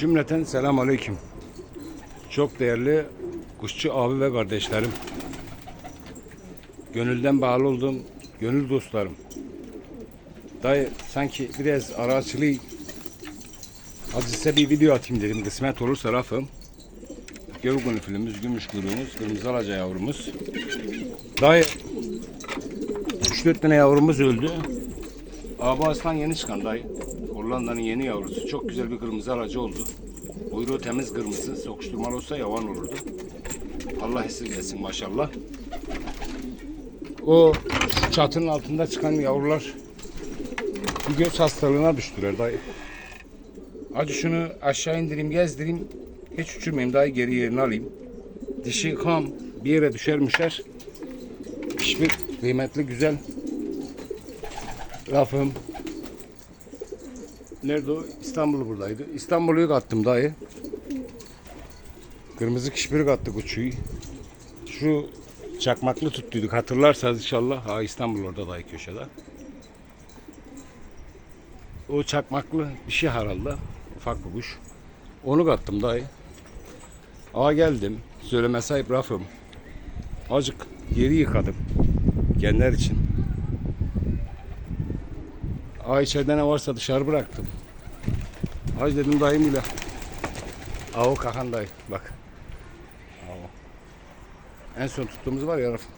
Cümleten selam aleyküm. Çok değerli kuşçu abi ve kardeşlerim. Gönülden bağlı olduğum gönül dostlarım. Dayı sanki biraz araçlı Hadi size bir video atayım dedim. Kısmet olursa rafım. Yorgun filmimiz, gümüş kuyruğumuz, kırmızı alaca yavrumuz. Dayı 3-4 tane yavrumuz öldü. Abi aslan yeni çıkan dayı. Hollanda'nın yeni yavrusu. Çok güzel bir kırmızı aracı oldu. Kuyruğu temiz kırmızı. Sokuşturmalı olsa yavan olurdu. Allah esirgesin maşallah. O çatının altında çıkan yavrular bir göz hastalığına düştüler dayı. Hadi şunu aşağı indireyim gezdireyim. Hiç uçurmayayım dayı geri yerini alayım. Dişi kam bir yere düşermişler. Hiçbir kıymetli güzel rafım. Nerede o? İstanbul buradaydı. İstanbul'u kattım dayı. Kırmızı kişbiri kattık uçuyu. Şu çakmaklı tuttuyduk hatırlarsanız inşallah. Ha İstanbul orada dayı köşede. O çakmaklı bir şey herhalde. Ufak bir kuş. Onu kattım dayı. Aa geldim. Söyleme sahip rafım. Azıcık yeri yıkadım. Genler için. Aa içeride ne varsa dışarı bıraktım. Hacı dedim dayım ile. Aa o kakan dayı bak. O. En son tuttuğumuz var ya rafım.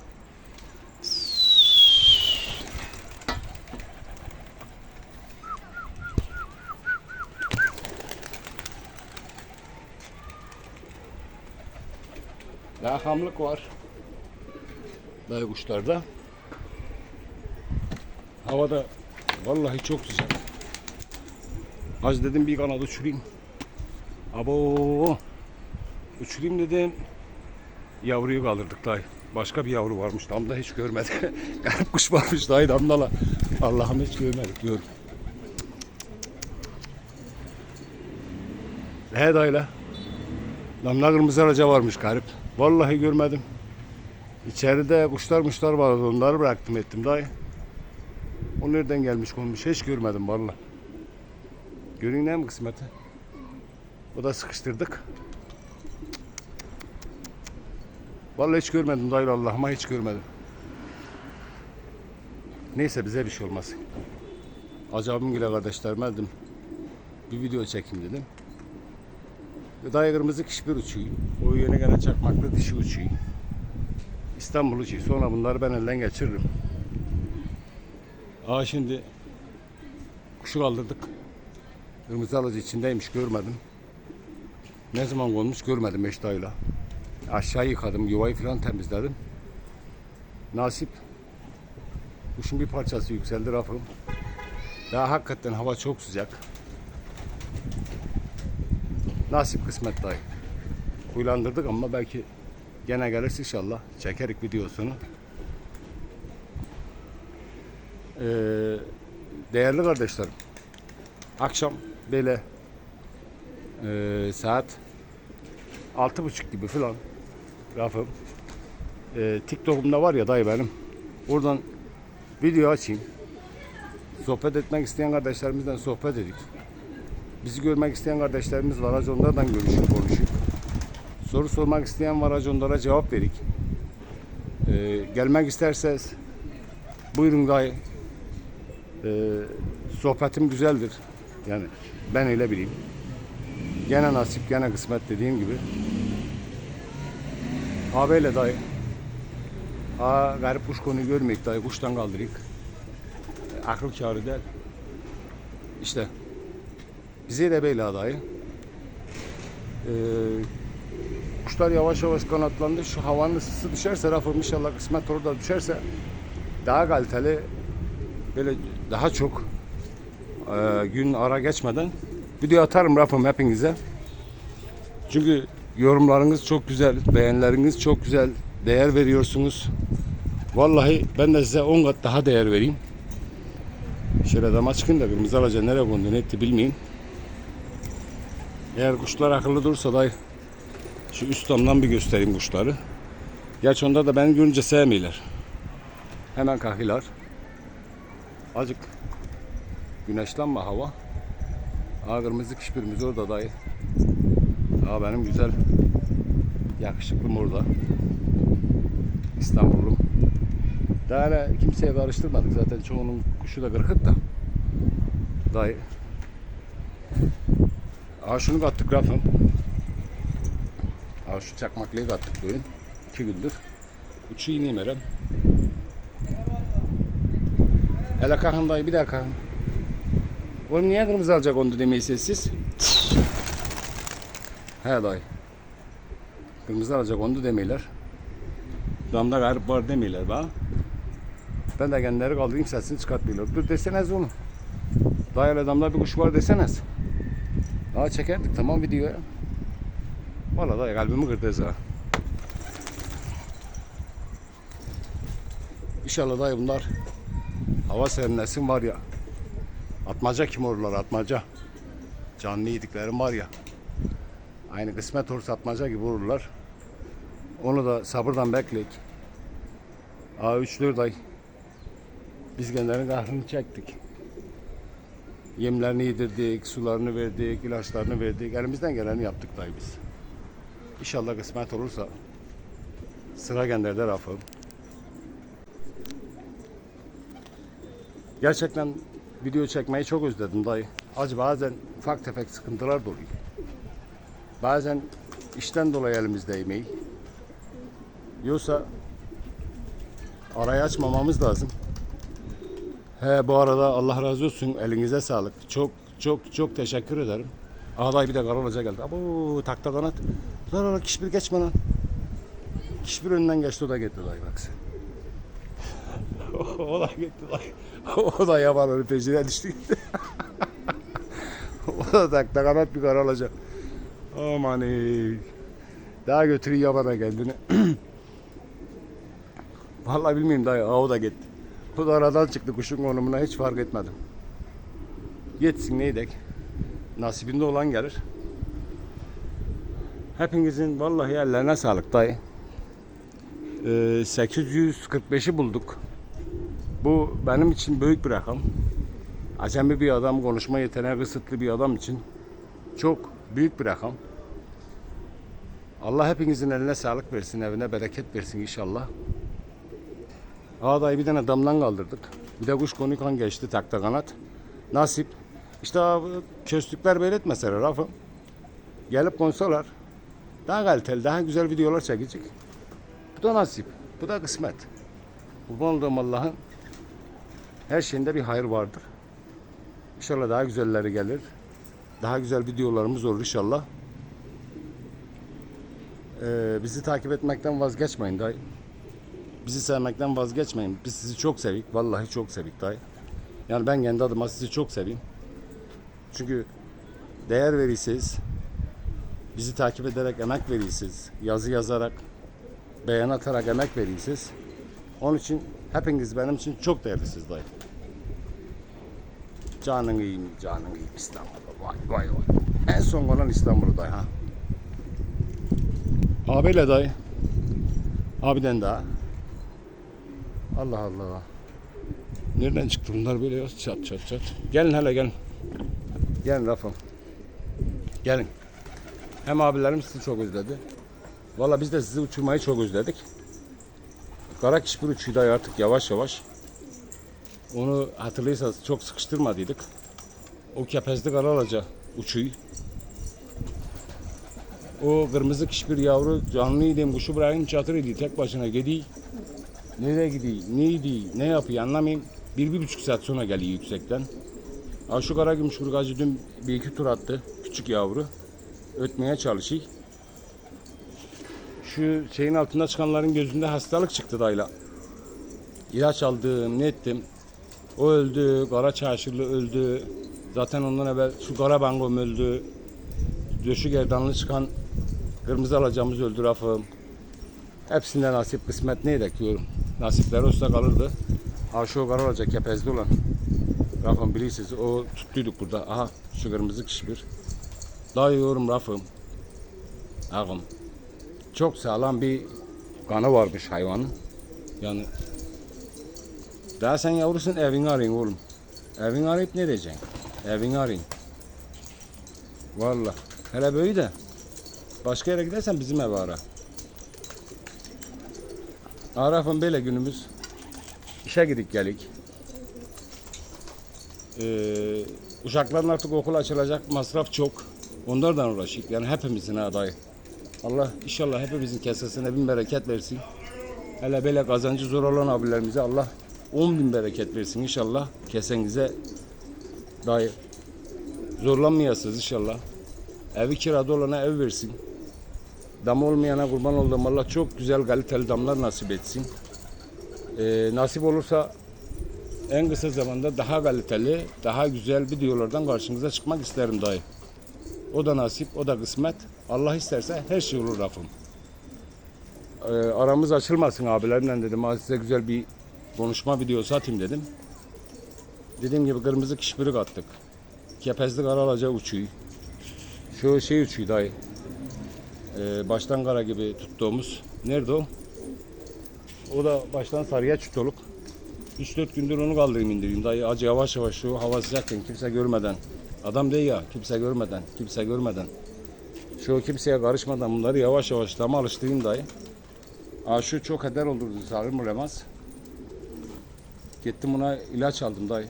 Daha hamlık var. Dayı kuşlarda. Havada vallahi çok sıcak. Az dedim bir kanat uçurayım. Abo. Uçurayım dedim. Yavruyu kaldırdık dayı. Başka bir yavru varmış. Damda hiç görmedik. Garip kuş varmış dayı damdala. Allah'ım hiç görmedik diyorum. He dayıla. Damla kırmızı araca varmış garip. Vallahi görmedim. İçeride kuşlar muşlar vardı onları bıraktım ettim dayı. O nereden gelmiş konmuş hiç görmedim vallahi. Görün ne mi kısmeti? O da sıkıştırdık. Vallahi hiç görmedim dayı Allah'ıma hiç görmedim. Neyse bize bir şey olmaz. Acabım bile kardeşlerime dedim. Bir video çekeyim dedim. Dayı kırmızı kişbir uçuyor. O yeni gene çakmaklı dişi uçuyor. İstanbul uçuyor. Sonra bunları ben elden geçiririm. Aa şimdi kuşu kaldırdık. Kırmızı alıcı içindeymiş görmedim. Ne zaman konmuş görmedim beş dayıyla. Aşağı yıkadım, yuvayı falan temizledim. Nasip. Kuşun bir parçası yükseldi rafım. Daha hakikaten hava çok sıcak. Nasip kısmet dayı. Huylandırdık ama belki gene gelirse inşallah çekerik videosunu. Ee, değerli kardeşlerim. Akşam böyle e, saat altı buçuk gibi falan rafım e, TikTok'umda var ya dayı benim. Oradan video açayım. Sohbet etmek isteyen kardeşlerimizle sohbet edik. Bizi görmek isteyen kardeşlerimiz var. Hacı onlardan görüşüp konuşup. Soru sormak isteyen var. Hacı onlara cevap verik. Ee, gelmek isterseniz buyurun dayı. Ee, sohbetim güzeldir. Yani ben öyle bileyim. Gene nasip, gene kısmet dediğim gibi. Abiyle dayı. Aa garip kuş konuyu görmeyik dayı. Kuştan kaldırıyık. Akıl kârı der. İşte bize de böyle adayı. Ee, kuşlar yavaş yavaş kanatlandı. Şu havanın ısısı düşerse rafım inşallah kısmet orada düşerse daha kaliteli böyle daha çok e, gün ara geçmeden video atarım rafım hepinize. Çünkü yorumlarınız çok güzel, beğenileriniz çok güzel, değer veriyorsunuz. Vallahi ben de size 10 kat daha değer vereyim. Şöyle dama çıkın da kırmızı alaca nereye kondu ne etti bilmeyin. Eğer kuşlar akıllı dursa da şu üst damdan bir göstereyim kuşları. Gerçi onda da beni görünce sevmiyorlar. Hemen kalkıyorlar. Acık güneşlenme hava. Aa kırmızı kişbirimiz orada dayı. Ha benim güzel yakışıklım orada. İstanbul'um. Daha hala kimseye karıştırmadık zaten çoğunun kuşu da kırkık da. Dayı. Aa şunu kattık rafım. Aa şu çakmaklıyı kattık bugün. İki gündür. Uçu ineyim Eren. Hele kalkın dayı bir daha kalkın. Oğlum niye kırmızı alacak onu demeyi sessiz? He dayı. Kırmızı alacak onu demeyler. Damda garip var demeyler bana. Ben de kendileri kaldırayım sesini çıkartmıyorlar. Dur deseniz onu. Dayılı damda bir kuş var deseniz. Daha çekerdik tamam videoya. Valla dayı kalbimi kırdınız ha. İnşallah dayı bunlar hava serinlesin var ya. Atmaca kim olurlar atmaca. Canlı yediklerim var ya. Aynı kısmet olursa atmaca gibi olurlar. Onu da sabırdan bekleyik. A3'lür day. Biz kendilerinin kahrını çektik. Yemlerini yedirdik, sularını verdik, ilaçlarını verdik. Elimizden geleni yaptık dayı biz. İnşallah kısmet olursa sıra kendilerde rafım. Gerçekten video çekmeyi çok özledim dayı. Acı bazen ufak tefek sıkıntılar da oluyor. Bazen işten dolayı elimizde yemeği. Yoksa arayı açmamamız lazım. He bu arada Allah razı olsun elinize sağlık. Çok çok çok teşekkür ederim. Ağday bir de Karalaca geldi. Abo takta kanat. Lan lan kişbir geçme lan. Kişbir önünden geçti o da gitti dayı bak sen. o da gitti dayı. o da yabanın peşine düştü gitti. o da takta kanat bir Karalaca. Aman ey. Daha götürüyor yabana kendini. Vallahi bilmiyorum dayı. Aa, o da gitti. O da aradan çıktı kuşun konumuna hiç fark etmedim. Yetsin neydek. Nasibinde olan gelir. Hepinizin vallahi ellerine sağlık dayı. Ee, 845'i bulduk. Bu benim için büyük bir rakam. Acemi bir adam, konuşma yeteneği kısıtlı bir adam için çok büyük bir rakam. Allah hepinizin eline sağlık versin, evine bereket versin inşallah. Ağdayı bir tane damdan kaldırdık. Bir de kuş konu kan geçti takta kanat. Nasip. İşte köstükler böyle etmeseler Rafım. Gelip konsalar daha kaliteli, daha güzel videolar çekecek. Bu da nasip. Bu da kısmet. Kurban olduğum Allah'ın her şeyinde bir hayır vardır. İnşallah daha güzelleri gelir. Daha güzel videolarımız olur inşallah. Ee, bizi takip etmekten vazgeçmeyin dayı. Bizi sevmekten vazgeçmeyin. Biz sizi çok sevik. Vallahi çok sevik dayı. Yani ben kendi adıma sizi çok seveyim. Çünkü değer verirseniz, bizi takip ederek emek verirsiniz, yazı yazarak, beyan atarak emek verirsiniz. Onun için hepiniz benim için çok değerlisiniz dayı. Canın iyiyim, canın iyiyim İstanbul'da. Vay vay vay. En son olan İstanbul'da dayı ha. Abiyle dayı. Abiden daha. Allah Allah. Nereden çıktı bunlar böyle ya? Çat çat çat. Gelin hele gelin. Gelin Rafım. Gelin. Hem abilerim sizi çok özledi. Valla biz de sizi uçurmayı çok özledik. Kara kişbir uçuydu artık yavaş yavaş. Onu hatırlıyorsanız çok sıkıştırmadıydık. O kepezli kara alaca uçuyu. O kırmızı kişbir yavru canlıydı. Kuşu bırakayım çatır idi. Tek başına gidiyor. Nereye gidiyor? Neydi? Ne yapıyor anlamayayım. Bir, bir buçuk saat sonra geliyor yüksekten. Ha şu kara gümüş dün bir iki tur attı. Küçük yavru. Ötmeye çalışıyor. Şu şeyin altında çıkanların gözünde hastalık çıktı dayla. İlaç aldım, ne ettim. O öldü, kara çarşırlı öldü. Zaten ondan evvel şu kara bangom öldü. Döşü gerdanlı çıkan kırmızı alacağımız öldü rafım. Hepsinde nasip kısmet neydi diyorum. Nasipler olsa kalırdı. Ha şu kara olacak kepezli olan. Rafım bilirsiniz o tuttuyduk burada. Aha şu kırmızı kişbir. Dayıyorum rafım. Ağım. Çok sağlam bir kanı varmış hayvanın. Yani daha sen yavrusun evini arayın oğlum. Evini arayıp ne diyeceksin? Evini arayın. Vallahi. Hele böyle de Başka yere gidersen bizim evi ara. Arafın böyle günümüz. İşe gidip gelik. Ee, uşakların artık okul açılacak. Masraf çok. Onlardan uğraşık. Yani hepimizin adayı. Allah inşallah hepimizin kesesine bin bereket versin. Hele böyle kazancı zor olan abilerimize Allah 10 bin bereket versin inşallah. Kesenize dayı. Zorlanmayasınız inşallah. Evi kirada olana ev versin. Dam olmayana kurban olduğum Allah çok güzel kaliteli damlar nasip etsin. Ee, nasip olursa en kısa zamanda daha kaliteli, daha güzel videolardan karşınıza çıkmak isterim dayı. O da nasip, o da kısmet. Allah isterse her şey olur Rafım. Ee, aramız açılmasın abilerimle dedim. Size güzel bir konuşma videosu atayım dedim. Dediğim gibi kırmızı kişpirik attık. Kepezli karalaca uçuyor. Şu şey uçuyor dayı. Ee, baştan kara gibi tuttuğumuz. Nerede o? O da baştan sarıya çutoluk. 3-4 gündür onu kaldırayım indireyim dayı. Acı yavaş yavaş şu hava sıcakken kimse görmeden. Adam değil ya kimse görmeden, kimse görmeden. Şu kimseye karışmadan bunları yavaş yavaş dama alıştırayım dayı. Aa, şu çok eder olurdu sarı mulemaz. Gittim buna ilaç aldım dayı.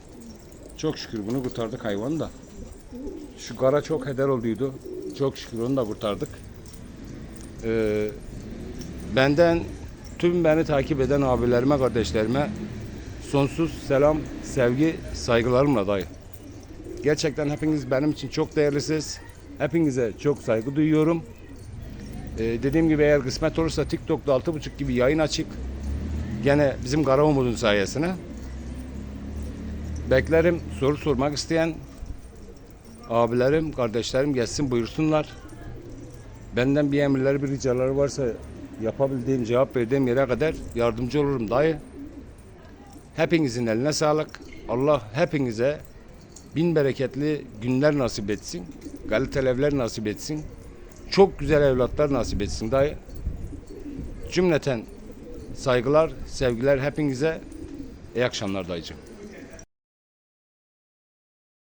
Çok şükür bunu kurtardık hayvanı da. Şu kara çok heder olduydu. Çok şükür onu da kurtardık. Ee, benden tüm beni takip eden abilerime, kardeşlerime sonsuz selam, sevgi, saygılarımla dayı. Gerçekten hepiniz benim için çok değerlisiniz. Hepinize çok saygı duyuyorum. Ee, dediğim gibi eğer kısmet olursa TikTok'ta 6.30 gibi yayın açık. Gene bizim Kara Umut'un sayesine. Beklerim soru sormak isteyen abilerim, kardeşlerim gelsin buyursunlar. Benden bir emirleri, bir ricaları varsa yapabildiğim, cevap verdiğim yere kadar yardımcı olurum dayı. Hepinizin eline sağlık. Allah hepinize bin bereketli günler nasip etsin. Kaliteli evler nasip etsin. Çok güzel evlatlar nasip etsin dayı. Cümleten saygılar, sevgiler hepinize. İyi akşamlar dayıcığım.